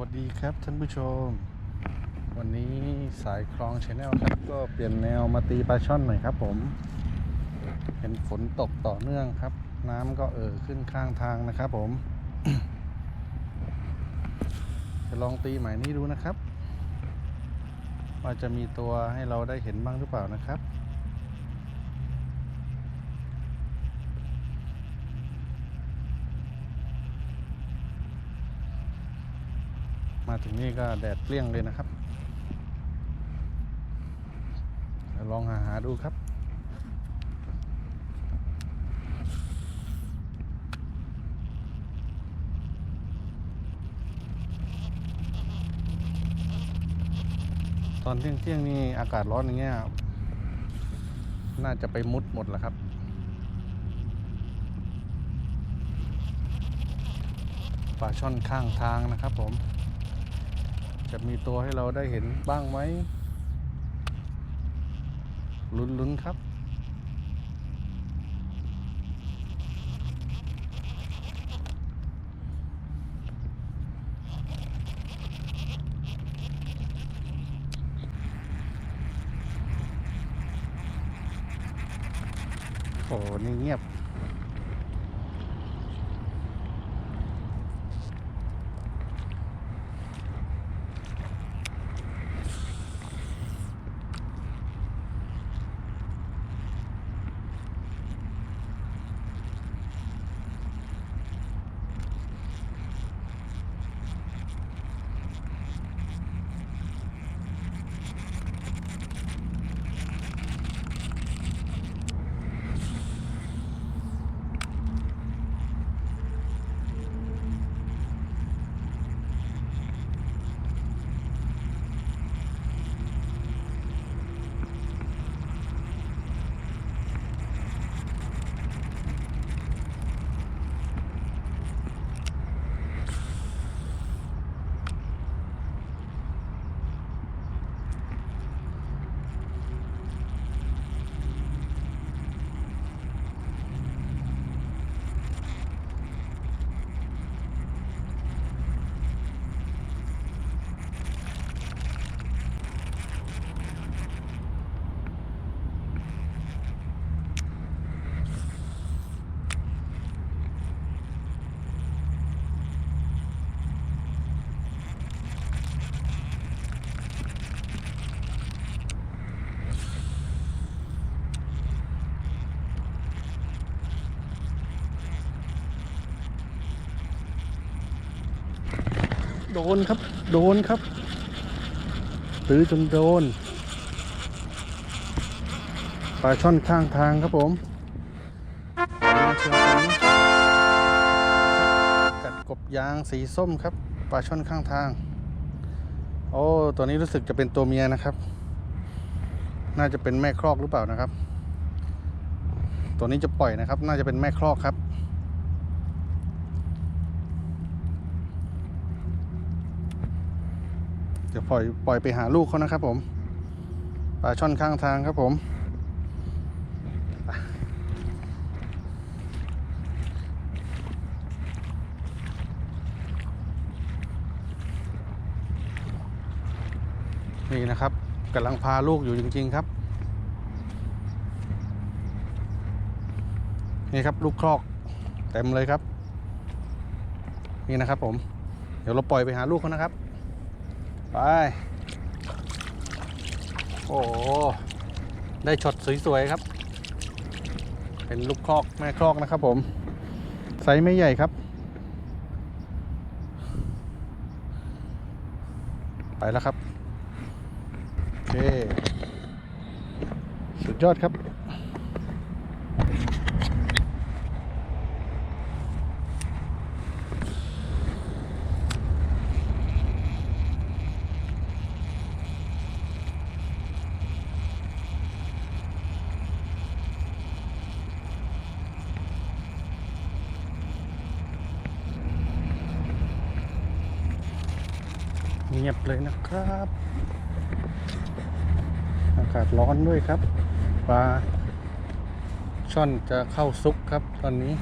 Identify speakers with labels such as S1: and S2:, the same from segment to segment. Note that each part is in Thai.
S1: วัสดีครับท่านผู้ชม วันนี้สายคลองชาแนลครับ ก็เปลี่ยนแนวมาตีปลาช่อนหน่อยครับผมเห็นฝนตกต่อเนื่องครับ น้ำก็เอ่อขึ้นข้างทางนะครับผม จะลองตีหมายนี้ดูนะครับ ว่าจะมีตัวให้เราได้เห็นบ้างหรือเปล่านะครับ มาถึงนี่ก็แดดเปรี้ยงเลยนะครับลองหาหาดูครับ ตอนเที่ยงเที่ยงๆนี่อากาศร้อนอย่างเงี้ย น่าจะไปมุดหมดแล้วครับปลาช่อนข้างทางนะครับผม จะมีตัวให้เราได้เห็นบ้างไหมลุ้นๆครับโอ้นี่เงียบ โดนครับ โดนครับตื้อจนโดนปลาช่อนข้างทางครับผมเชียวกันกัดกบยางสีส้มครับปลาช่อนข้างทาง โอ้ตัวนี้รู้สึกจะเป็นตัวเมียนะครับ น่าจะเป็นแม่ครอกหรือเปล่านะครับ ตัวนี้จะปล่อยนะครับ น่าจะเป็นแม่ครอกครับ เดี๋ยวปล่อยปล่อยไปหาลูกเขานะครับผมปลาช่อนข้างทางครับผมนี่นะครับกำลังพาลูกอยู่จริง ๆ ครับ นี่ครับลูกครอกเต็มเลยครับ นี่นะครับผม เดี๋ยวเราปล่อยไปหาลูกเขานะครับ ไป โอ้ได้ช็อตสวย ๆ ครับ เป็นลูกคลอกแม่คลอกนะครับผม ไซส์ไม่ใหญ่ครับ ไปแล้วครับ โอเค สุดยอดครับ เงียบเลยนะครับ อากาศร้อนด้วยครับปลาช่อนจะเข้าซุกครับตอนนี้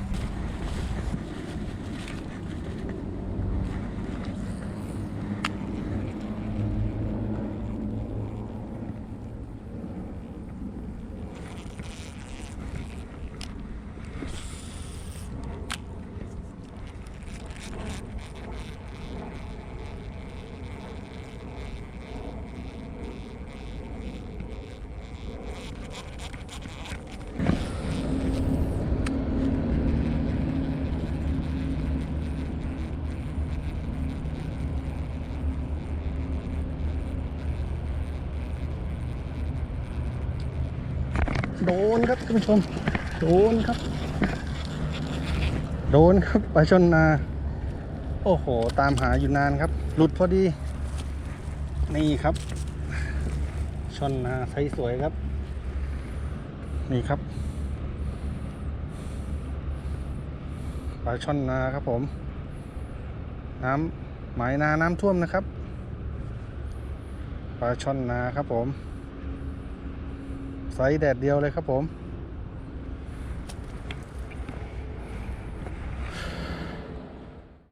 S1: ดนครับท่านผู้ชม โดนครับ โดนครับปลาชนนา โอ้โห ตามหาอยู่นานครับ หลุดพอดี นี่ครับ ชนนาไซส์สวยครับ นี่ครับปลาชนนาครับผม น้ำหมายนาน้ำท่วมนะครับปลาชนนาครับผม ใสแดดเดียวเลยครับผม